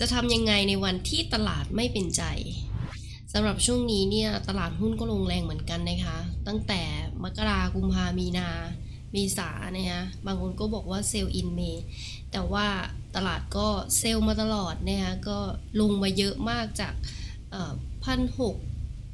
จะทำยังไงในวันที่ตลาดไม่เป็นใจสำหรับช่วงนี้เนี่ยตลาดหุ้นก็ลงแรงเหมือนกันนะคะ ตั้งแต่มกรากุมภามีนาเมษานะคะบางคนก็บอกว่าเซลล์อินเมแต่ว่าตลาดก็เซลล์มาตลอดนะคะก็ลงมาเยอะมากจากพันหก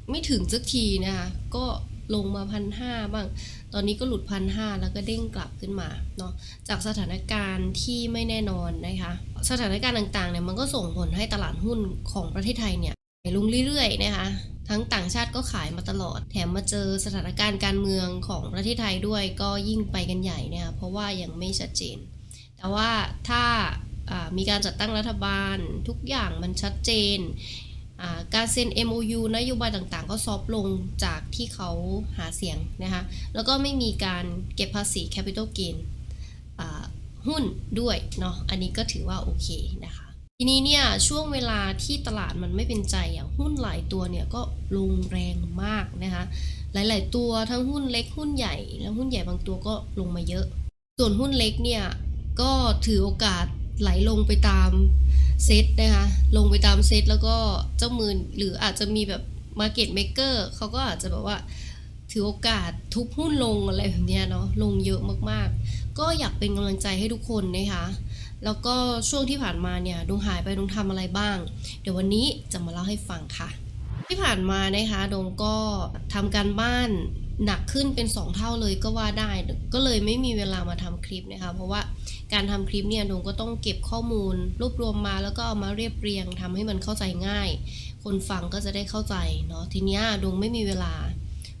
ไม่ถึงสักทีนะคะก็ ลงมาพันห้าบ้าง ตอนนี้ก็หลุดพันห้าแล้วก็เด้งกลับขึ้นมาเนาะจากสถานการณ์ที่ไม่แน่นอนนะคะ สถานการณ์ต่างๆเนี่ยมันก็ส่งผลให้ตลาดหุ้นของประเทศไทยเนี่ยลงเรื่อยๆนะคะทั้งต่างชาติก็ขายมาตลอด แถมมาเจอสถานการณ์การเมืองของประเทศไทยด้วยก็ยิ่งไปกันใหญ่เนี่ยเพราะว่ายังไม่ชัดเจน แต่ว่าถ้ามีการจัดตั้งรัฐบาลทุกอย่างมันชัดเจน การเซ็น MOU นโยบายต่างๆ ก็ซอฟลงจากที่เขาหาเสียงนะคะแล้วก็ไม่มีการเก็บภาษี Capital Gain หุ้นด้วยเนาะอันนี้ก็ถือว่าโอเคนะคะทีนี้เนี่ยช่วงเวลาที่ตลาดมันไม่เป็นใจอะหุ้นหลายตัวเนี่ยก็ลงแรงมากนะคะหลาย ๆ ตัวทั้งหุ้นเล็กหุ้นใหญ่ แล้วหุ้นใหญ่บางตัวก็ลงมาเยอะ ส่วนหุ้นเล็กเนี่ยก็ถือโอกาส ไหลลงไปตามเซตนะคะ ลงไปตามเซตแล้วก็เจ้ามือหรืออาจจะมีแบบ Market Maker เขาก็อาจจะแบบว่าถือโอกาสทุบหุ้นลงอะไรแบบนี้เนาะลงเยอะมากๆ ก็อยากเป็นกำลังใจให้ทุกคนนะคะแล้วก็ช่วงที่ผ่านมาเนี่ยดงหายไปดงทำอะไรบ้าง เดี๋ยววันนี้จะมาเล่าให้ฟังค่ะ ที่ผ่านมานะคะดงก็ทำการบ้าน หนักขึ้นเป็น 2 เท่าเลยก็ว่าได้ ก็เลยไม่มีเวลามาทำคลิปนะคะ เพราะว่าการทำคลิปเนี่ยดงก็ต้องเก็บข้อมูล รวบรวมมาแล้วก็เอามาเรียบเรียงทำให้มันเข้าใจง่าย คนฟังก็จะได้เข้าใจเนาะทีเนี้ยดงไม่มีเวลา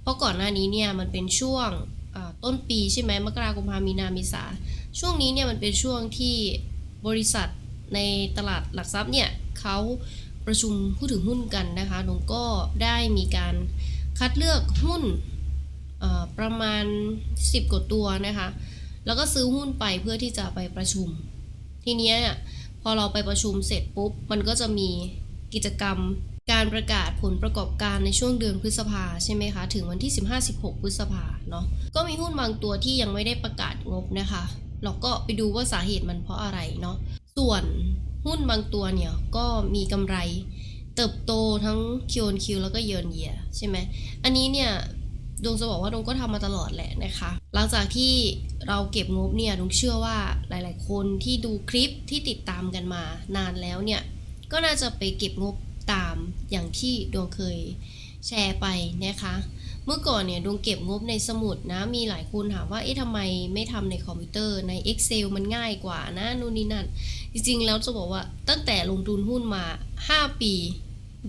เพราะก่อนหน้านี้เนี่ยมันเป็นช่วงต้นปีใช่ไหมมกราคมพามีนาเมษาช่วงนี้เนี่ยมันเป็นช่วงที่บริษัทในตลาดหลักทรัพย์เนี่ยเขาประชุมผู้ถือหุ้นกันนะคะดงก็ได้มีการคัดเลือกหุ้น ประมาณ 10 กว่าตัวนะคะ แล้วก็ซื้อหุ้นไปเพื่อที่จะไปประชุม ทีเนี้ยพอเราไปประชุมเสร็จปุ๊บ มันก็จะมีกิจกรรมการประกาศผลประกอบการในช่วงเดือนพฤษภาใช่ไหมคะ ถึงวันที่ 15-16 พฤษภาเนาะ ก็มีหุ้นบางตัวที่ยังไม่ได้ประกาศงบนะคะ เราก็ไปดูว่าสาเหตุมันเพราะอะไรเนาะ ส่วนหุ้นบางตัวเนี่ยก็มีกำไรเติบโตทั้งคิวอนคิวแล้วก็เยนเยียใช่ไหม อันนี้เนี่ย ดวงจะบอกว่าดวงก็ทำมาตลอดแหละนะคะ หลังจากที่เราเก็บงบเนี่ยดวงเชื่อว่าหลาย ๆ คนที่ดูคลิปที่ติดตามกันมานานแล้วเนี่ย ก็น่าจะไปเก็บงบตามอย่างที่ดวงเคยแชร์ไปนะคะ เมื่อก่อนเนี่ยดวงเก็บงบในสมุดนะ มีหลายคนถามว่า เอ๊ะทำไมไม่ทำในคอมพิวเตอร์ใน Excel มันง่ายกว่านะนู่นนี่นั่น จริง ๆ แล้วจะบอกว่าตั้งแต่ลงทุนหุ้นมา 5 ปี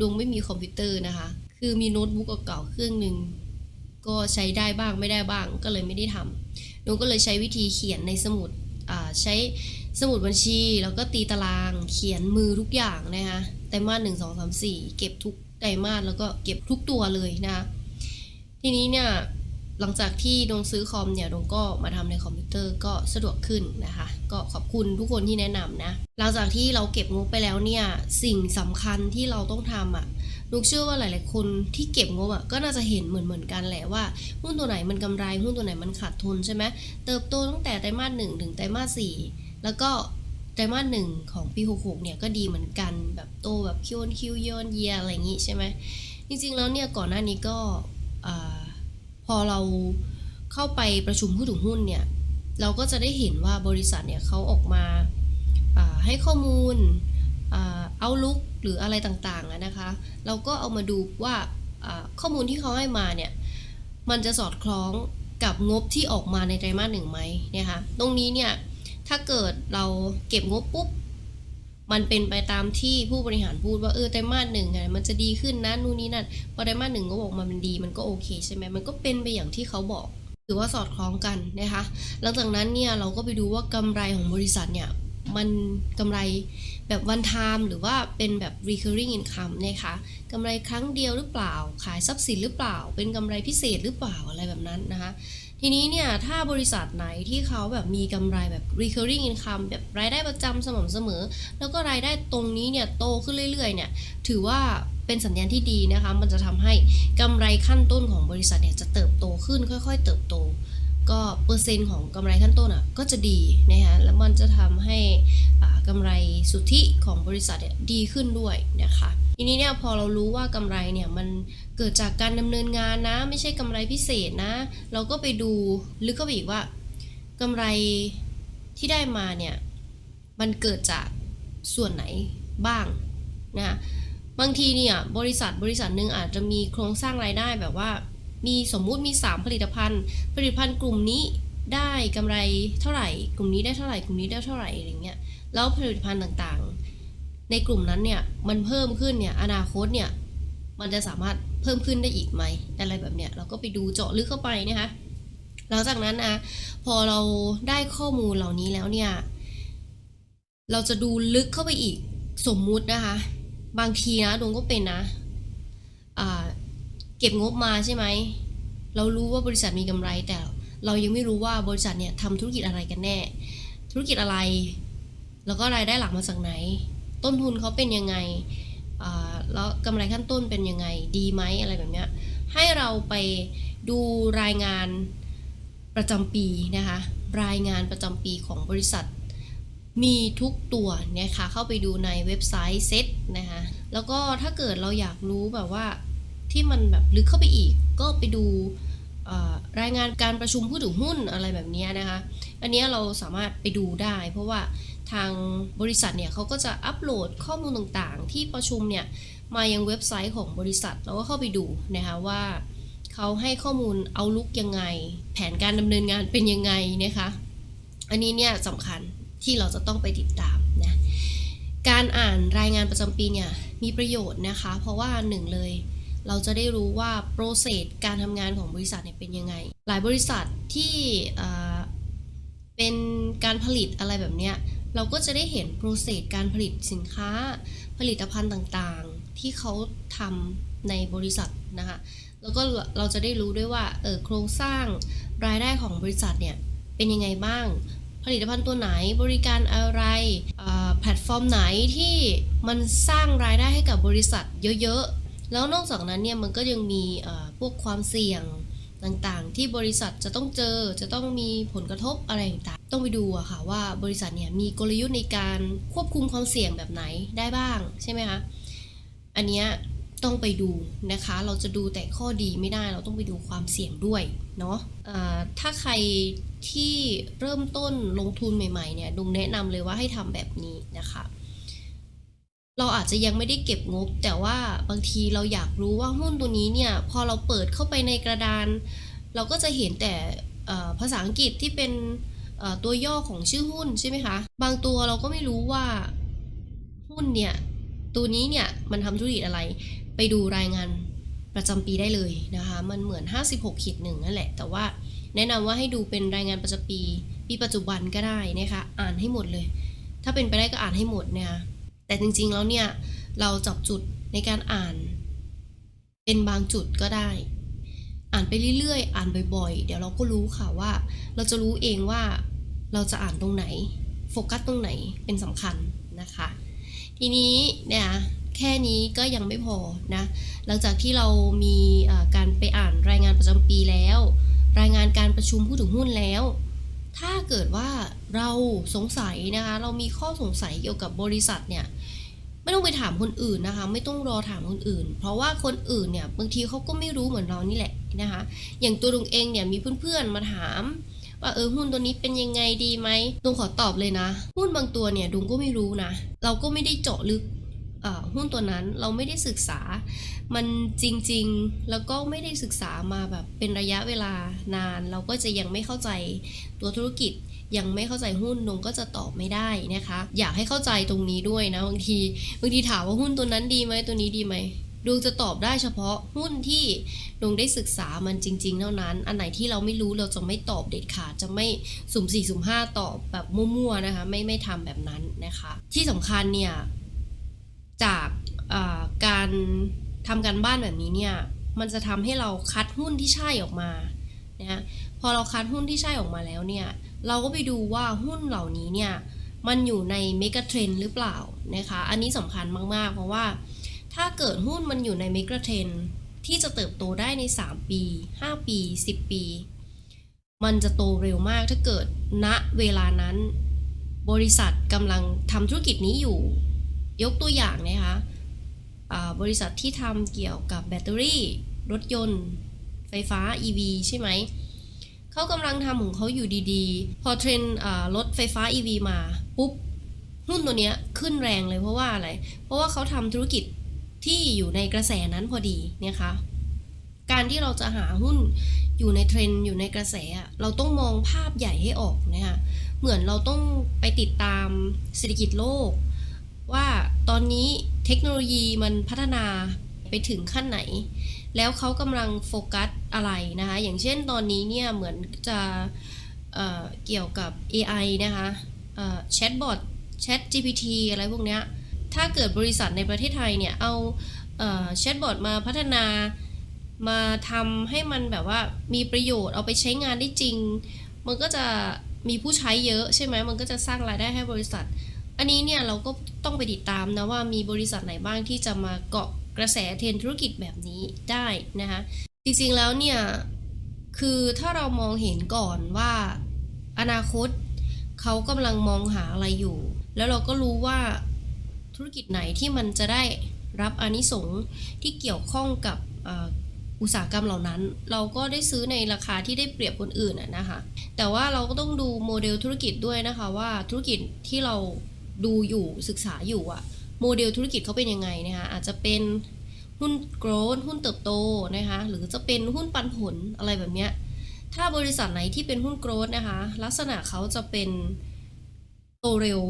ดวงไม่มีคอมพิวเตอร์นะคะ คือมีโน้ตบุ๊กเก่าๆเครื่องหนึ่ง ก็ใช้ได้บ้างไม่ได้บ้างก็เลยไม่ได้ทำหนูก็เลยใช้วิธีเขียนในสมุดใช้สมุดบัญชี แล้วก็ตีตารางเขียนมือทุกอย่างนะคะไตรมาสหนึ่งสองสามสี่เก็บทุกไตรมาสแล้วก็เก็บทุกตัวเลยนะคะทีนี้เนี่ยหลังจากที่ดงซื้อคอมเนี่ยดงก็มาทำในคอมพิวเตอร์ก็สะดวกขึ้นนะคะ ก็ขอบคุณทุกคนที่แนะนำนะ หลังจากที่เราเก็บงบไปแล้วเนี่ย สิ่งสำคัญที่เราต้องทำอะ่ะ นุกเชื่อว่าหลาย ๆ คนที่เก็บงบอะก็น่าจะเห็นเหมือนเหมือนกันแหละว่าหุ้นตัวไหนมันกำไรหุ้นตัวไหนมันขาดทุนใช่ไหมเติบโตตั้งแต่ไตรมาสหนึ่งถึงไตรมาสสี่แล้วก็ไตรมาสหนึ่งของปี 66 เนี่ยก็ดีเหมือนกันแบบโตแบบคิวอนคิวยอนเยียอะไรอย่างงี้ใช่ไหมจริง ๆ แล้วเนี่ยก่อนหน้านี้ก็พอเราเข้าไปประชุมผู้ถือหุ้นเนี่ยเราก็จะได้เห็นว่าบริษัทเนี่ยเขาออกมาให้ข้อมูล เอาลุกหรืออะไรต่างๆนะคะ เราก็เอามาดูว่าข้อมูลที่เขาให้มาเนี่ยมันจะสอดคล้องกับงบที่ออกมาในไตรมาสหนึ่งไหมเนี่ยค่ะตรงนี้เนี่ยถ้าเกิดเราเก็บงบปุ๊บมันเป็นไปตามที่ผู้บริหารพูดว่าเออไตรมาสหนึ่งไงมันจะดีขึ้นนะนู่นนี่นั่นพอไตรมาสหนึ่งก็บอกมามันดี มันก็โอเคใช่ไหมมันก็เป็นไปอย่างที่เขาบอกถือว่าสอดคล้องกันนะคะหลังจากนั้นเนี่ยเราก็ไปดูว่ากำไรของบริษัทเนี่ย มันกำไรแบบวันไทม์หรือว่าเป็นแบบ recurring income นะคะกำไรครั้งเดียวหรือเปล่า ขายทรัพย์สินหรือเปล่า เป็นกำไรพิเศษหรือเปล่าอะไรแบบนั้นนะคะทีนี้เนี่ยถ้าบริษัทไหนที่เขาแบบมีกำไรแบบ recurring income แบบรายได้ประจำสม่ำเสมอ แล้วก็รายได้ตรงนี้เนี่ยโตขึ้นเรื่อยๆเนี่ยถือว่าเป็นสัญญาณที่ดีนะคะ มันจะทำให้กำไรขั้นต้นของบริษัทเนี่ยจะเติบโตขึ้นค่อย ๆ เติบโต ก็เปอร์เซ็นต์ของกำไรขั้นต้นอะก็จะดีนะคะแล้วมันจะทำให้กำไรสุทธิของบริษัทเนี่ยดีขึ้นด้วยนะคะทีนี้เนี่ยพอเรารู้ว่ากำไรเนี่ยมันเกิดจากการดำเนินงานนะ ไม่ใช่กำไรพิเศษนะ เราก็ไปดูลึกเข้าไปอีกว่ากำไรที่ได้มาเนี่ยมันเกิดจากส่วนไหนบ้างนะบางทีเนี่ยบริษัทบริษัทหนึ่งอาจจะมีโครงสร้างรายได้แบบว่า มีสมมุติมี 3 ผลิตภัณฑ์ ผลิตภัณฑ์กลุ่มนี้ได้กำไรเท่าไหร่ กลุ่มนี้ได้เท่าไหร่ กลุ่มนี้ได้เท่าไหร่อะไรเงี้ย แล้วผลิตภัณฑ์ต่างๆ ในกลุ่มนั้นเนี่ยมันเพิ่มขึ้นเนี่ยอนาคตเนี่ยมันจะสามารถเพิ่มขึ้นได้อีกไหมอะไรแบบเนี้ยเราก็ไปดูเจาะลึกเข้าไปนะคะหลังจากนั้นนะพอเราได้ข้อมูลเหล่านี้แล้วเนี่ยเราจะดูลึกเข้าไปอีกสมมุตินะคะ บางทีนะดวงก็เป็นนะอ่า เก็บงบมาใช่ไหม เรารู้ว่าบริษัทมีกำไร แต่เรายังไม่รู้ว่าบริษัทเนี่ยทำธุรกิจอะไรกันแน่ ธุรกิจอะไร แล้วก็รายได้หลักมาจากไหน ต้นทุนเขาเป็นยังไงอ่าแล้วกำไรขั้นต้นเป็นยังไง ดีไหมอะไรแบบเนี้ย ให้เราไปดูรายงานประจำปีนะคะ รายงานประจำปีของบริษัทมีทุกตัวนะคะเข้าไปดูในเว็บไซต์เซ็ตนะคะ แล้วก็ถ้าเกิดเราอยากรู้แบบว่า ที่มันแบบลึกเข้าไปอีก ก็ไปดูรายงานการประชุมผู้ถือหุ้นอะไรแบบนี้นะคะ อันนี้เราสามารถไปดูได้ เพราะว่าทางบริษัทเนี่ยเขาก็จะอัปโหลดข้อมูลต่างๆ ที่ประชุมเนี่ยมายังเว็บไซต์ของบริษัทเราก็เข้าไปดูนะคะว่าเขาให้ข้อมูลเอาลุกยังไง แผนการดำเนินงานเป็นยังไงนะคะ อันนี้เนี่ยสำคัญที่เราจะต้องไปติดตามนะการอ่านรายงานประจำปีเนี่ยมีประโยชน์นะคะ เพราะว่าหนึ่งเลย เราจะได้รู้ว่าโปรเซสการทำงานของบริษัทเนี่ยเป็นยังไง หลายบริษัทที่เป็นการผลิตอะไรแบบเนี้ยเราก็จะได้เห็นโปรเซสการผลิตสินค้า ผลิตภัณฑ์ต่างๆ ที่เขาทำในบริษัทนะคะแล้วก็เราจะได้รู้ด้วยว่าเออโครงสร้างรายได้ของบริษัทเนี่ยเป็นยังไงบ้าง ผลิตภัณฑ์ตัวไหนบริการอะไรแพลตฟอร์มไหนที่มันสร้างรายได้ให้กับบริษัทเยอะๆ แล้วนอกจากนั้นเนี่ยมันก็ยังมีพวกความเสี่ยงต่างๆ ที่บริษัทจะต้องเจอจะต้องมีผลกระทบอะไรต่างๆต้องไปดูอะค่ะว่าบริษัทเนี่ยมีกลยุทธ์ในการควบคุมความเสี่ยงแบบไหนได้บ้างใช่ไหมคะอันเนี้ยต้องไปดูนะคะ เราจะดูแต่ข้อดีไม่ได้เราต้องไปดูความเสี่ยงด้วยเนาะอ่าถ้าใครที่เริ่มต้นลงทุนใหม่ๆเนี่ยดุงแนะนำเลยว่าให้ทำแบบนี้นะคะ เราอาจจะยังไม่ได้เก็บงบ แต่ว่าบางทีเราอยากรู้ว่าหุ้นตัวนี้เนี่ยพอเราเปิดเข้าไปในกระดาน เราก็จะเห็นแต่ภาษาอังกฤษที่เป็นตัวย่อของชื่อหุ้นใช่ไหมคะ บางตัวเราก็ไม่รู้ว่าหุ้นเนี่ยตัวนี้เนี่ยมันทำธุรกิจอะไร ไปดูรายงานประจำปีได้เลยนะคะ มันเหมือน 56ขีดหนึ่งนั่นแหละ แต่ว่าแนะนำว่าให้ดูเป็นรายงานประจำปี ปีปัจจุบันก็ได้นะคะ อ่านให้หมดเลย ถ้าเป็นไปได้ก็อ่านให้หมดนะคะ แต่จริงๆแล้วเนี่ยเราจับจุดในการอ่าน เป็นบางจุดก็ได้ อ่านไปเรื่อยๆ อ่านบ่อยๆ เดี๋ยวเราก็รู้ค่ะว่า เราจะรู้เองว่าเราจะอ่านตรงไหน โฟกัสตรงไหนเป็นสำคัญนะคะ ทีนี้เนี่ยแค่นี้ก็ยังไม่พอนะหลังจากที่เรามีการไปอ่านรายงานประจำปีแล้ว รายงานการประชุมผู้ถือหุ้นแล้ว ถ้าเกิดว่าเราสงสัยนะคะ เรามีข้อสงสัยเกี่ยวกับบริษัทเนี่ยไม่ต้องไปถามคนอื่นนะคะ ไม่ต้องรอถามคนอื่น เพราะว่าคนอื่นเนี่ยบางทีเขาก็ไม่รู้เหมือนเรานี่แหละนะคะ อย่างตัวลุงเองเนี่ยมีเพื่อนๆมาถาม ว่าเออหุ้นตัวนี้เป็นยังไงดีไหมดุงขอตอบเลยนะ หุ้นบางตัวเนี่ยดุงก็ไม่รู้นะ เราก็ไม่ได้เจาะลึก หุ้นตัวนั้นเราไม่ได้ศึกษามันจริงๆ แล้วก็ไม่ได้ศึกษามาแบบเป็นระยะเวลานาน เราก็จะยังไม่เข้าใจตัวธุรกิจยังไม่เข้าใจหุ้นดงก็จะตอบไม่ได้นะคะ อยากให้เข้าใจตรงนี้ด้วยนะบางทีบางทีถามว่าหุ้นตัวนั้นดีไหมตัวนี้ดีไหมดวงจะตอบได้เฉพาะหุ้นที่ดวงได้ศึกษามันจริง ๆ เท่านั้น อันไหนที่เราไม่รู้เราจะไม่ตอบเด็ดขาดจะไม่สุ่มสี่สุ่มห้าตอบแบบมั่วๆนะคะ ไม่ไม่ทำแบบนั้นนะคะ ที่สำคัญเนี่ย จากการทำการบ้านแบบนี้เนี่ยมันจะทำให้เราคัดหุ้นที่ใช่ออกมานะพอเราคัดหุ้นที่ใช่ออกมาแล้วเนี่ยเราก็ไปดูว่าหุ้นเหล่านี้เนี่ยมันอยู่ในเมกะเทรนหรือเปล่านะคะอันนี้สำคัญมาก ๆ เพราะว่าถ้าเกิดหุ้นมันอยู่ในเมกะเทรนที่จะเติบโตได้ใน 3 ปี 5 ปี 10 ปี มันจะโตเร็วมากถ้าเกิดณเวลานั้น บริษัทกำลังทำธุรกิจนี้อยู่ ยกตัวอย่างนะคะอ่าบริษัทที่ทำเกี่ยวกับแบตเตอรี่รถยนต์ไฟฟ้า EV ใช่ไหม เขากำลังทำของเขาอยู่ดีๆ พอเทรนรถไฟฟ้า EV มาปุ๊บหุ้นตัวเนี้ยขึ้นแรงเลยเพราะว่าอะไร เพราะว่าเขาทำธุรกิจที่อยู่ในกระแสนั้นพอดีเนี่ยคะ การที่เราจะหาหุ้นอยู่ในเทรนอยู่ในกระแส เราต้องมองภาพใหญ่ให้ออกนะคะ เหมือนเราต้องไปติดตามเศรษฐกิจโลก ว่าตอนนี้เทคโนโลยีมันพัฒนาไปถึงขั้นไหน แล้วเขากำลังโฟกัสอะไรนะคะ อย่างเช่นตอนนี้เนี่ยเหมือนจะเเกี่ยวกับ AI นะคะแชทบอท Chat GPT อะไรพวกเนี้ย ถ้าเกิดบริษัทในประเทศไทยเนี่ย เอาแชทบอทมาพัฒนา มาทำให้มันแบบว่ามีประโยชน์เอาไปใช้งานได้จริง มันก็จะมีผู้ใช้เยอะใช่ไหมมันก็จะสร้างรายได้ให้บริษัท อันนี้เนี่ยเราก็ต้องไปติดตามนะว่ามีบริษัทไหนบ้างที่จะมาเกาะกระแสเทรนธุรกิจแบบนี้ได้นะคะจริงๆแล้วเนี่ยคือถ้าเรามองเห็นก่อนว่าอนาคตเขากำลังมองหาอะไรอยู่ แล้วเราก็รู้ว่าธุรกิจไหนที่มันจะได้รับอนิสงส์ที่เกี่ยวข้องกับอุตสาหกรรมเหล่านั้น เราก็ได้ซื้อในราคาที่ได้เปรียบคนอื่นอะนะคะ แต่ว่าเราก็ต้องดูโมเดลธุรกิจด้วยนะคะว่าธุรกิจที่เรา ดูอยู่ศึกษาอยู่อะโมเดลธุรกิจเขาเป็นยังไงนะคะอาจจะเป็นหุ้นโกลด์หุ้นเติบโตนะคะหรือจะเป็นหุ้นปันผลอะไรแบบเนี้ยถ้าบริษัทไหนที่เป็นหุ้นโกรดนะคะ ลักษณะเขาจะเป็นโตเร็ว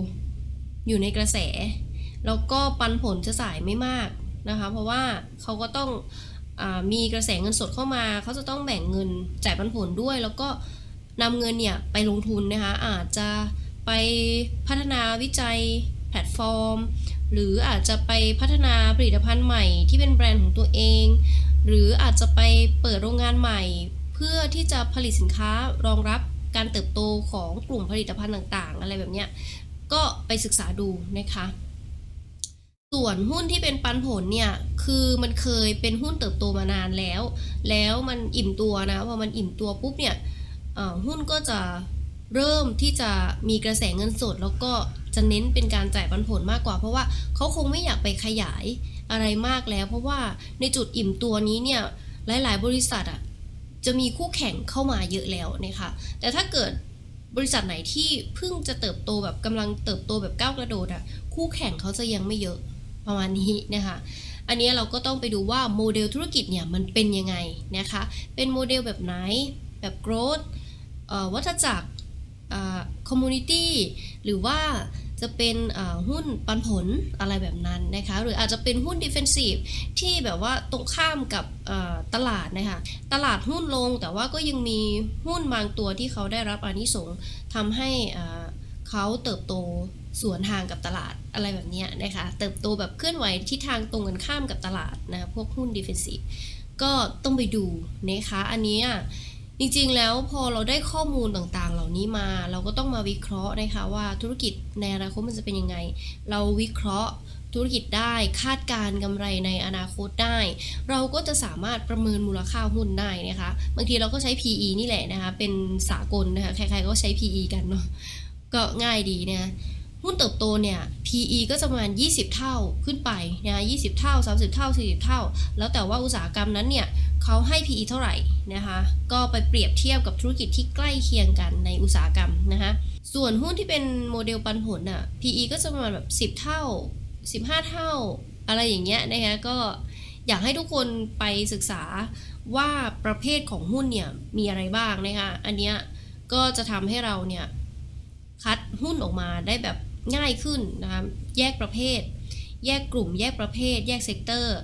อยู่ในกระแส แล้วก็ปันผลจะจ่ายไม่มากนะคะ เพราะว่าเขาก็ต้องอมีกระแสเงินสดเข้ามา เขาจะต้องแบ่งเงินจ่ายปันผลด้วย แล้วก็นำเงินเนี่ยไปลงทุนนะคะอาจจะ ไปพัฒนาวิจัยแพลตฟอร์ม หรืออาจจะไปพัฒนาผลิตภัณฑ์ใหม่ที่เป็นแบรนด์ของตัวเอง หรืออาจจะไปเปิดโรงงานใหม่ เพื่อที่จะผลิตสินค้ารองรับการเติบโตของกลุ่มผลิตภัณฑ์ต่างๆ อะไรแบบเนี้ยก็ไปศึกษาดูนะคะส่วนหุ้นที่เป็นปันผลเนี่ยคือมันเคยเป็นหุ้นเติบโตมานานแล้ว แล้วมันอิ่มตัวนะพอมันอิ่มตัวปุ๊บเนี่ยหุ้นก็จะ เริ่มที่จะมีกระแสเงินสด แล้วก็จะเน้นเป็นการจ่ายปันผลมากกว่า เพราะว่าเขาคงไม่อยากไปขยายอะไรมากแล้ว เพราะว่าในจุดอิ่มตัวนี้เนี่ยหลาย ๆ บริษัทอะจะมีคู่แข่งเข้ามาเยอะแล้วนะคะแต่ถ้าเกิดบริษัทไหนที่เพิ่งจะเติบโตแบบกำลังเติบโตแบบก้าวกระโดดอะคู่แข่งเขาจะยังไม่เยอะประมาณนี้นะคะอันนี้เราก็ต้องไปดูว่าโมเดลธุรกิจเนี่ยมันเป็นยังไงนะคะเป็นโมเดลแบบไหนแบบ growth ออวัฏจักร คอมมูนิตี้หรือว่าจะเป็นหุ้นปันผลอะไรแบบนั้นนะคะหรืออาจจะเป็นหุ้น defensive ที่แบบว่าตรงข้ามกับตลาดนะคะตลาดหุ้นลงแต่ว่าก็ยังมีหุ้นบางตัวที่เขาได้รับอานิสงส์ทำให้เขาเติบโตสวนทางกับตลาดอะไรแบบนี้นะคะเติบโตแบบเคลื่อนไหวทิศทางตรงกันข้ามกับตลาดนะพวกหุ้น defensive ก็ต้องไปดูนะคะอันนี้ จริงๆ แล้วพอเราได้ข้อมูลต่างๆ เหล่านี้มา เราก็ต้องมาวิเคราะห์นะคะว่าธุรกิจในอนาคตมันจะเป็นยังไง เราวิเคราะห์ธุรกิจได้คาดการณ์กำไรในอนาคตได้ เราก็จะสามารถประเมินมูลค่าหุ้นได้นะคะบางทีเราก็ใช้ PE นี่แหละนะคะเป็นสากลนะคะใครๆก็ใช้ PE กันเนาะก็ง่ายดีนะ หุ้นเติบโตเนี่ย PE ก็จะประมาณ 20 เท่าขึ้นไปนะ20 เท่า 30 เท่า 40 เท่า แล้วแต่ว่าอุตสาหกรรมนั้นเนี่ยเขาให้ PE เท่าไหร่นะคะ ก็ไปเปรียบเทียบกับธุรกิจที่ใกล้เคียงกันในอุตสาหกรรมนะคะ ส่วนหุ้นที่เป็นโมเดลปันผลอะ PE ก็จะประมาณแบบ10 เท่า 15 เท่า อะไรอย่างเงี้ยนะคะก็อยากให้ทุกคนไปศึกษาว่าประเภทของหุ้นเนี่ยมีอะไรบ้างนะคะ อันเนี้ยก็จะทำให้เราเนี่ยคัดหุ้นออกมาได้แบบ ง่ายขึ้นนะคะแยกประเภท แยกกลุ่ม แยกประเภท แยกเซกเตอร์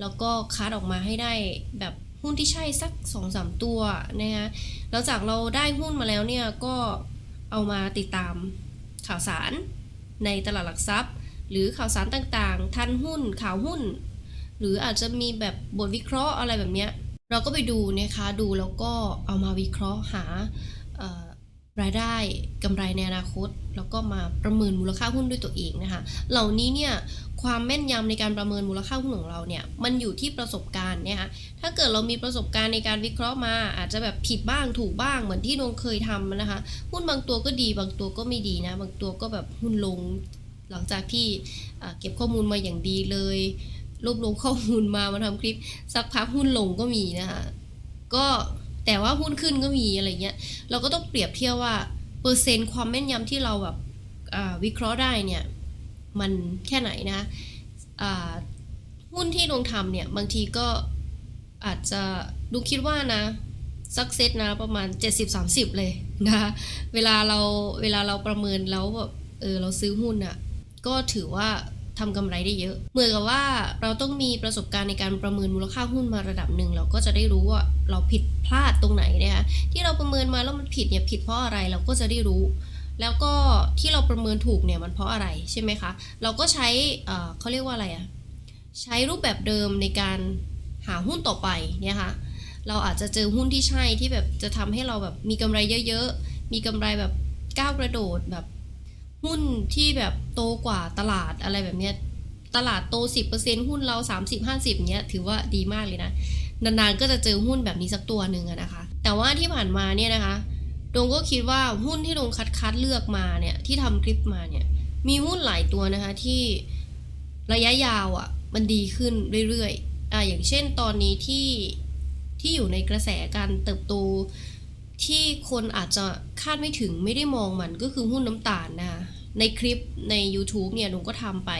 แล้วก็คัดออกมาให้ได้แบบหุ้นที่ใช่สัก2อสตัวนะคะหลังจากเราได้หุ้นมาแล้วเนี่ยก็เอามาติดตามข่าวสารในตลาดหลักทรัพย์ หรือข่าวสารต่างๆ ทันหุ้นข่าวหุ้น หรืออาจจะมีแบบบทวิเคราะห์อะไรแบบเนี้ยเราก็ไปดูนะคะดูแล้วก็เอามาวิเคราะห์หา รายได้กำไรในอนาคต แล้วก็มาประเมินมูลค่าหุ้นด้วยตัวเองนะคะเหล่านี้เนี่ยความแม่นยำในการประเมินมูลค่าหุ้นของเราเนี่ยมันอยู่ที่ประสบการณ์เนี่ยค่ะถ้าเกิดเรามีประสบการณ์ในการวิเคราะห์มา อาจจะแบบผิดบ้างถูกบ้างเหมือนที่ดวงเคยทำนะคะหุ้นบางตัวก็ดีบางตัวก็ไม่ดีนะบางตัวก็แบบหุ้นลง หลังจากที่เก็บข้อมูลมาอย่างดีเลยรวบรวมข้อมูลมามาทำคลิปสักพักหุ้นลงก็มีนะคะก็ แต่ว่าหุ้นขึ้นก็มีอะไรเงี้ย เราก็ต้องเปรียบเทียบว่าเปอร์เซ็นต์ความแม่นยำที่เราแบบวิเคราะห์ได้เนี่ยมันแค่ไหนนะหุ้นที่ลงทำเนี่ยบางทีก็อาจจะดูคิดว่านะสักเซตนะประมาณ 70-30 เลยนะคะเวลาเราเวลาเราประเมินแล้วแบบเออเราซื้อหุ้นอะ่ะก็ถือว่า ทำกำไรได้เยอะ เหมือนกับว่าเราต้องมีประสบการณ์ในการประเมินมูลค่าหุ้นมาระดับหนึ่งเราก็จะได้รู้ว่าเราผิดพลาดตรงไหนนะคะที่เราประเมินมาแล้วมันผิดเนี่ยผิดเพราะอะไรเราก็จะได้รู้ แล้วก็ที่เราประเมินถูกเนี่ยมันเพราะอะไรใช่ไหมคะเราก็ใช้เอ่อเขาเรียกว่าอะไรอะใช้รูปแบบเดิมในการหาหุ้นต่อไปเนี่ยค่ะเราอาจจะเจอหุ้นที่ใช่ที่แบบจะทำให้เราแบบมีกำไรเยอะๆมีกำไรแบบก้าวกระโดดแบบ หุ้นที่แบบโตกว่าตลาดอะไรแบบเนี้ยตลาดโต 10%หุ้นเรา 30-50เนี้ยถือว่าดีมากเลยนะนานๆก็จะเจอหุ้นแบบนี้สักตัวหนึ่งนะคะ แต่ว่าที่ผ่านมาเนี่ยนะคะดงก็คิดว่าหุ้นที่ดงคัดคัดเลือกมาเนี่ยที่ทำคลิปมาเนี่ยมีหุ้นหลายตัวนะคะที่ระยะยาวอะ่ะมันดีขึ้นเรื่อยๆอ่าอย่างเช่นตอนนี้ที่ที่อยู่ในกระแสการเติบโต ที่คนอาจจะคาดไม่ถึงไม่ได้มองมันก็คือหุ้นน้ำตาลนะคะในคลิปใน YouTube เนี่ยดงก็ทำไป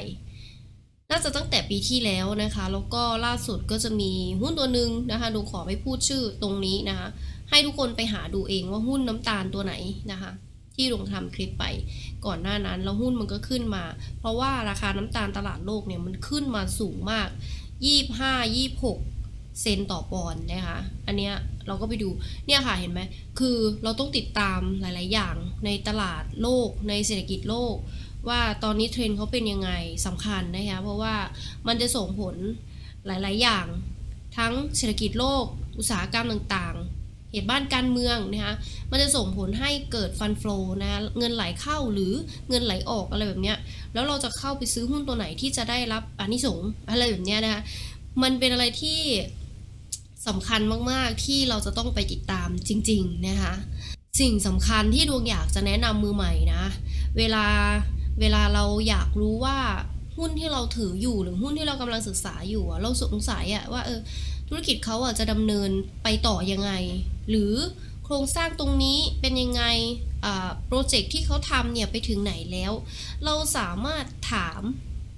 น่าจะตั้งแต่ปีที่แล้วนะคะ แล้วก็ล่าสุดก็จะมีหุ้นตัวหนึ่งนะคะดงขอไม่พูดชื่อตรงนี้นะคะ ให้ทุกคนไปหาดูเองว่าหุ้นน้ำตาลตัวไหนนะคะที่ลงทำคลิปไปก่อนหน้านั้นแล้วหุ้นมันก็ขึ้นมา เพราะว่าราคาน้ำตาลตลาดโลกเนี่ยมันขึ้นมาสูงมาก 25 26 เซนต่อปอนด์นะคะ อันเนี้ยเราก็ไปดู เนี่ยค่ะเห็นไหม คือเราต้องติดตามหลาย ๆ อย่างในตลาดโลก ในเศรษฐกิจโลก ว่าตอนนี้เทรนด์เขาเป็นยังไงสำคัญนะคะ เพราะว่ามันจะส่งผลหลาย ๆ อย่าง ทั้งเศรษฐกิจโลก อุตสาหกรรมต่าง ๆ เหตุบ้านการเมืองนะคะ มันจะส่งผลให้เกิดฟันฟลอนะเงินไหลเข้าหรือเงินไหลออกอะไรแบบเนี้ย แล้วเราจะเข้าไปซื้อหุ้นตัวไหนที่จะได้รับอานิสงส์อะไรแบบเนี้ยนะคะ มันเป็นอะไรที่ สำคัญมากๆที่เราจะต้องไปติดตามจริง ๆ นะคะ สิ่งสำคัญที่ดวงอยากจะแนะนำมือใหม่นะ เวลาเวลาเราอยากรู้ว่าหุ้นที่เราถืออยู่หรือหุ้นที่เรากำลังศึกษาอยู่เราสงสัยอะว่าเออธุรกิจเขาอะจะดำเนินไปต่อยังไง หรือโครงสร้างตรงนี้เป็นยังไงโปรเจกต์ที่เขาทำเนี่ยไปถึงไหนแล้ว เราสามารถถาม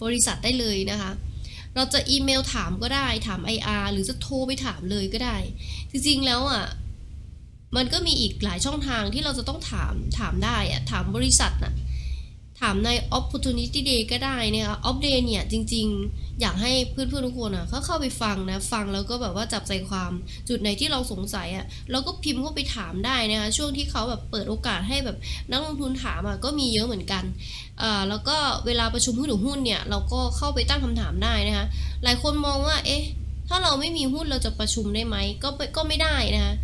บริษัทได้เลยนะคะ เราจะอีเมลถามก็ได้ถาม IR หรือจะโทรไปถามเลยก็ได้ จริงๆแล้วอะมันก็มีอีกหลายช่องทางที่เราจะต้องถามถามได้อะถามบริษัทน่ะ ถามใน opportunity day ก็ได้นะคะ off day เนี่ยจริง ๆ อยากให้เพื่อนๆทุกคนอะเขาเข้าไปฟังนะ ฟังแล้วก็แบบว่าจับใจความจุดไหนที่เราสงสัยอะเราก็พิมพ์เข้าไปถามได้นะคะ ช่วงที่เขาแบบเปิดโอกาสให้แบบนักลงทุนถามอะก็มีเยอะเหมือนกันอ่าแล้วก็เวลาประชุมหุ้นหรือหุ้นเนี่ยเราก็เข้าไปตั้งคำถามได้นะคะ หลายคนมองว่าเอ๊ะถ้าเราไม่มีหุ้นเราจะประชุมได้ไหมก็ไปก็ไม่ได้นะคะ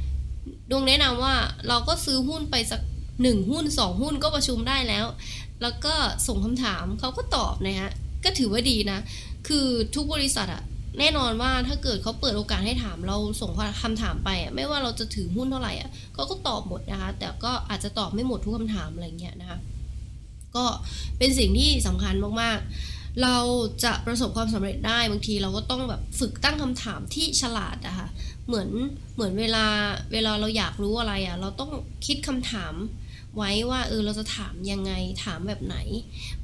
ดวงแนะนำว่าเราก็ซื้อหุ้นไปสักหนึ่งหุ้นสองหุ้นก็ประชุมได้แล้ว แล้วก็ส่งคำถามเขาก็ตอบนะฮะก็ถือว่าดีนะ คือทุกบริษัทอะแน่นอนว่าถ้าเกิดเขาเปิดโอกาสให้ถามเราส่งคำถามไปอะไม่ว่าเราจะถือหุ้นเท่าไหร่อะเขาก็ตอบหมดนะคะ แต่ก็อาจจะตอบไม่หมดทุกคำถามอะไรเงี้ยนะคะ ก็เป็นสิ่งที่สำคัญมากๆ เราจะประสบความสำเร็จได้บางทีเราก็ต้องแบบฝึกตั้งคำถามที่ฉลาดอะค่ะเหมือนเหมือนเวลาเวลาเราอยากรู้อะไรอะ่ะเราต้องคิดคำถาม ไว้ว่าเออเราจะถามยังไงถามแบบไหน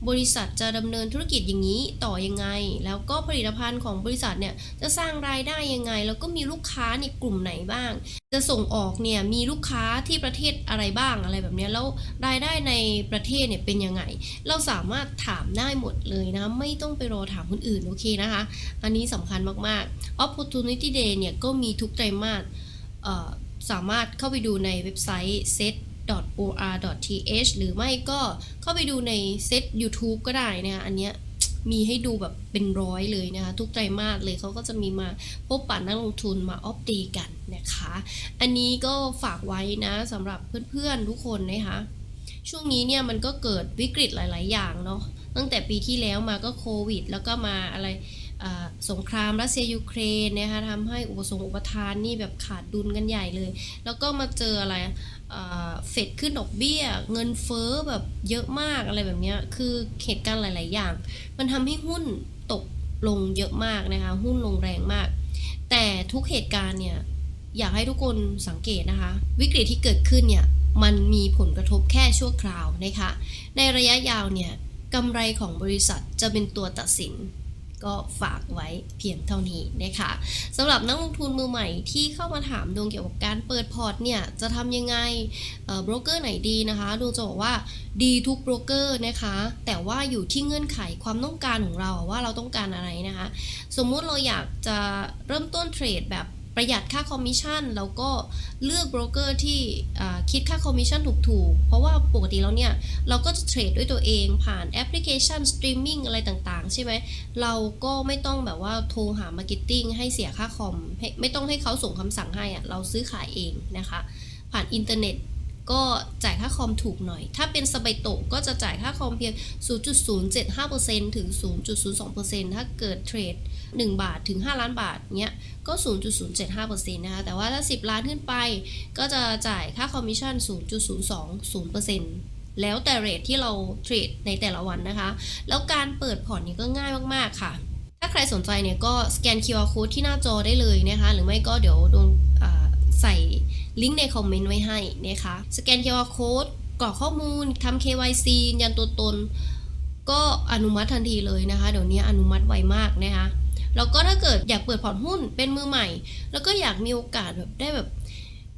บริษัทจะดำเนินธุรกิจอย่างนี้ต่อยังไง แล้วก็ผลิตภัณฑ์ของบริษัทเนี่ยจะสร้างรายได้ยังไง แล้วก็มีลูกค้าในกลุ่มไหนบ้าง จะส่งออกเนี่ยมีลูกค้าที่ประเทศอะไรบ้างอะไรแบบนี้แล้วรายได้ในประเทศเนี่ยเป็นยังไง เราสามารถถามได้หมดเลยนะไม่ต้องไปรอถามคนอื่นโอเคนะคะ อันนี้สำคัญมากๆ Opportunity Day เนี่ยก็มีทุกไตรมาสสามารถเข้าไปดูในเว็บไซต์ set or.th หรือไม่ก็เข้าไปดูในเซต YouTube ก็ได้นะคะอันเนี้ยมีให้ดูแบบเป็นร้อยเลยนะคะ ทุกไตรมาสเลยเขาก็จะมีมาพบปะนักลงทุนมาออฟตีกันนะคะ อันนี้ก็ฝากไว้นะสำหรับเพื่อนๆทุกคนนะคะช่วงนี้เนี่ยมันก็เกิดวิกฤตหลาย ๆ อย่างเนาะตั้งแต่ปีที่แล้วมาก็โควิด แล้วก็มาอะไรสงครามรัสเซียยูเครนนะคะทำให้อุปสงค์อุปทานนี่แบบขาดดุลกันใหญ่เลย แล้วก็มาเจออะไร เฟดขึ้นดอกเบี้ย เงินเฟ้อแบบเยอะมากอะไรแบบนี้คือเหตุการณ์หลาย ๆ อย่าง มันทำให้หุ้นตกลงเยอะมากนะคะ หุ้นลงแรงมาก แต่ทุกเหตุการณ์เนี่ย อยากให้ทุกคนสังเกตนะคะ วิกฤตที่เกิดขึ้นเนี่ย มันมีผลกระทบแค่ชั่วคราวนะคะ ในระยะยาวเนี่ยกำไรของบริษัทจะเป็นตัวตัดสิน ก็ฝากไว้เพียงเท่านี้นะคะสำหรับนักลงทุนมือใหม่ที่เข้ามาถามดวงเกี่ยวกับการเปิดพอร์ตเนี่ยจะทำยังไงโบรกเกอร์ไหนดีนะคะดวงจะบอกว่าดีทุกโบรกเกอร์นะคะ แต่ว่าอยู่ที่เงื่อนไขความต้องการของเราว่าเราต้องการอะไรนะคะ สมมุติเราอยากจะเริ่มต้นเทรดแบบ ประหยัดค่าคอมมิชชั่นแล้วก็เลือกโบรกเกอร์ที่คิดค่าคอมมิชชั่นถูกๆ เพราะว่าปกติแล้วเนี่ย เราก็จะเทรดด้วยตัวเองผ่านแอปพลิเคชันสตรีมมิ่งอะไรต่างๆ ใช่ไหม เราก็ไม่ต้องแบบว่าโทรหามาร์เก็ตติ้งให้เสียค่าคอม ไม่ต้องให้เขาส่งคำสั่งให้อะเราซื้อขายเองนะคะ ผ่านอินเทอร์เน็ต ก็จ่ายค่าคอมถูกหน่อย ถ้าเป็นสบายโตะก็จะจ่ายค่าคอมเพียง 0.075%ถึง 0.02%ถ้าเกิดเทรด 1 บาทถึง 5 ล้านบาทเนี้ย ก็ 0.075%นะคะ แต่ว่าถ้า 10 ล้านขึ้นไป ก็จะจ่ายค่าคอมมิชชั่น 0.020%แล้วแต่เรทที่เราเทรดในแต่ละวันนะคะ แล้วการเปิดพอร์ตนี้ก็ง่ายมากๆค่ะ ถ้าใครสนใจเนี่ยก็สแกน QR code ที่หน้าจอได้เลยนะคะ หรือไม่ก็เดี๋ยวดวงใส่ ลิงก์ในคอมเมนต์ไว้ให้นะคะสแกน QR code กรอกข้อมูลทำ KYC ยืนยันตัวตน ก็อนุมัติทันทีเลยนะคะ เดี๋ยวนี้อนุมัติไวมากนะคะแล้วก็ถ้าเกิดอยากเปิดพอร์ตหุ้นเป็นมือใหม่ แล้วก็อยากมีโอกาสแบบได้แบบ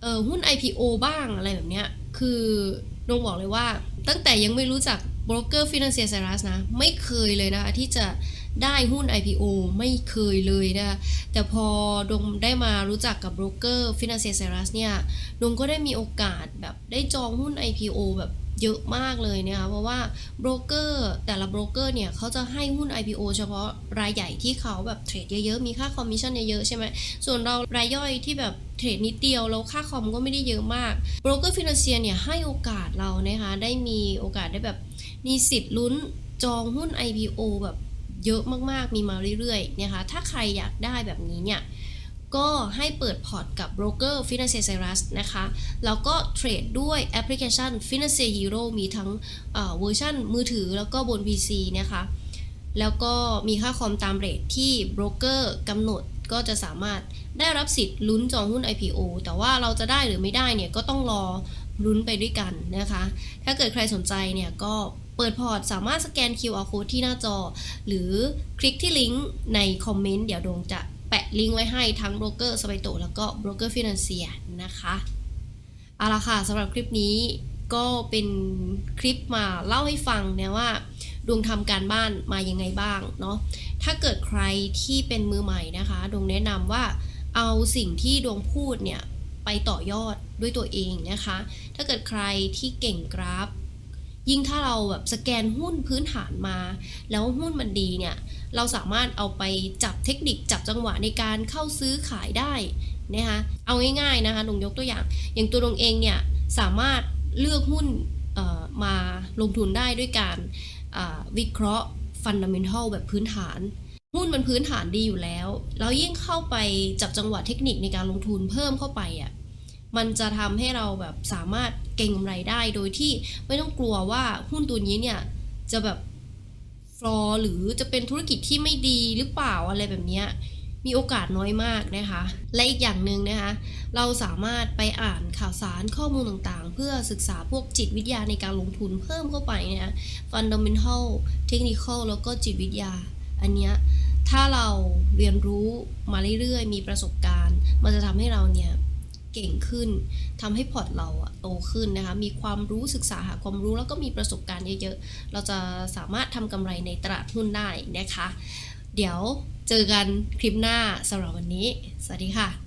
เออหุ้น IPO บ้างอะไรแบบเนี้ยคือดงบอกเลยว่า ตั้งแต่ยังไม่รู้จักโบรกเกอร์ฟินแลนเซียไซรัสนะ ไม่เคยเลยนะคะที่จะ ได้หุ้น IPO ไม่เคยเลยนะคะแต่พอดงได้มารู้จักกับโบรกเกอร์ฟินแลนเซียไซรัสเนี่ยดงก็ได้มีโอกาสแบบได้จองหุ้น IPO แบบเยอะมากเลยนะคะเพราะว่าโบรกเกอร์แต่ละโบรกเกอร์เนี่ยเขาจะให้หุ้น IPO เฉพาะรายใหญ่ที่เขาแบบเทรดเยอะๆ มีค่าคอมมิชชั่นเยอะๆ ใช่ไหมส่วนเรารายย่อยที่แบบเทรดนิดเดียวแล้วค่าคอมก็ไม่ได้เยอะมากโบรกเกอร์ฟินแลนเซียเนี่ยให้โอกาสเรานะคะได้มีโอกาสได้แบบมีสิทธิ์ลุ้นจองหุ้น IPO แบบ เยอะมากๆ มีมาเรื่อยๆนะคะ ถ้าใครอยากได้แบบนี้เนี่ย ก็ให้เปิดพอร์ตกับโบรกเกอร์ Financial Cyrus นะคะ แล้วก็เทรดด้วยแอปพลิเคชัน Financial Hero มีทั้งเอ่อเวอร์ชันมือถือแล้วก็บน PC นะคะ แล้วก็มีค่าคอมตามเรทที่โบรกเกอร์กำหนดก็จะสามารถได้รับสิทธิ์ลุ้นจองหุ้น IPO แต่ว่าเราจะได้หรือไม่ได้เนี่ยก็ต้องรอลุ้นไปด้วยกันนะคะ ถ้าเกิดใครสนใจเนี่ยก็ เปิดพอร์ตสามารถสแกน QR code ที่หน้าจอ หรือคลิกที่ลิงก์ในคอมเมนต์เดี๋ยวดวงจะแปะลิงก์ไว้ให้ทั้งโบรกเกอร์สไปโตแล้วก็โบรกเกอร์ฟินแลนเซียนะคะเอาละค่ะสำหรับคลิปนี้ก็เป็นคลิปมาเล่าให้ฟังนะว่า ดวงทำการบ้านมายังไงบ้างเนาะถ้าเกิดใครที่เป็นมือใหม่นะคะ ดวงแนะนำว่าเอาสิ่งที่ดวงพูดเนี่ยไปต่อยอดด้วยตัวเองนะคะ ถ้าเกิดใครที่เก่งกราฟ ยิ่งถ้าเราแบบสแกนหุ้นพื้นฐานมา แล้วหุ้นมันดีเนี่ยเราสามารถเอาไปจับเทคนิคจับจังหวะในการเข้าซื้อขายได้นะคะเอาง่ายๆนะคะดวงยกตัวอย่าง อย่างตัวดวงเองเนี่ยสามารถเลือกหุ้นมาลงทุนได้ด้วยการวิเคราะห์ฟันดัมเ n ทัลแบบพื้นฐานหุ้นมันพื้นฐานดีอยู่แล้ว แล้วยิ่งเข้าไปจับจังหวะเทคนิคในการลงทุนเพิ่มเข้าไปอะ มันจะทำให้เราแบบสามารถเก็งกำไรได้โดยที่ไม่ต้องกลัวว่าหุ้นตัวนี้เนี่ยจะแบบฟลอหรือจะเป็นธุรกิจที่ไม่ดีหรือเปล่าอะไรแบบนี้มีโอกาสน้อยมากนะคะ และอีกอย่างหนึ่งนะคะ เราสามารถไปอ่านข่าวสารข้อมูลต่างๆ เพื่อศึกษาพวกจิตวิทยาในการลงทุนเพิ่มเข้าไปนะคะ fundamental technical แล้วก็จิตวิทยา อันเนี้ยถ้าเราเรียนรู้มาเรื่อยๆ มีประสบการณ์ มันจะทำให้เราเนี่ย เก่งขึ้นทำให้พอร์ตเราอะโตขึ้นนะคะ มีความรู้ศึกษาหาความรู้แล้วก็มีประสบการณ์เยอะๆ เราจะสามารถทำกำไรในตลาดหุ้นได้นะคะ เดี๋ยวเจอกันคลิปหน้าสำหรับวันนี้ สวัสดีค่ะ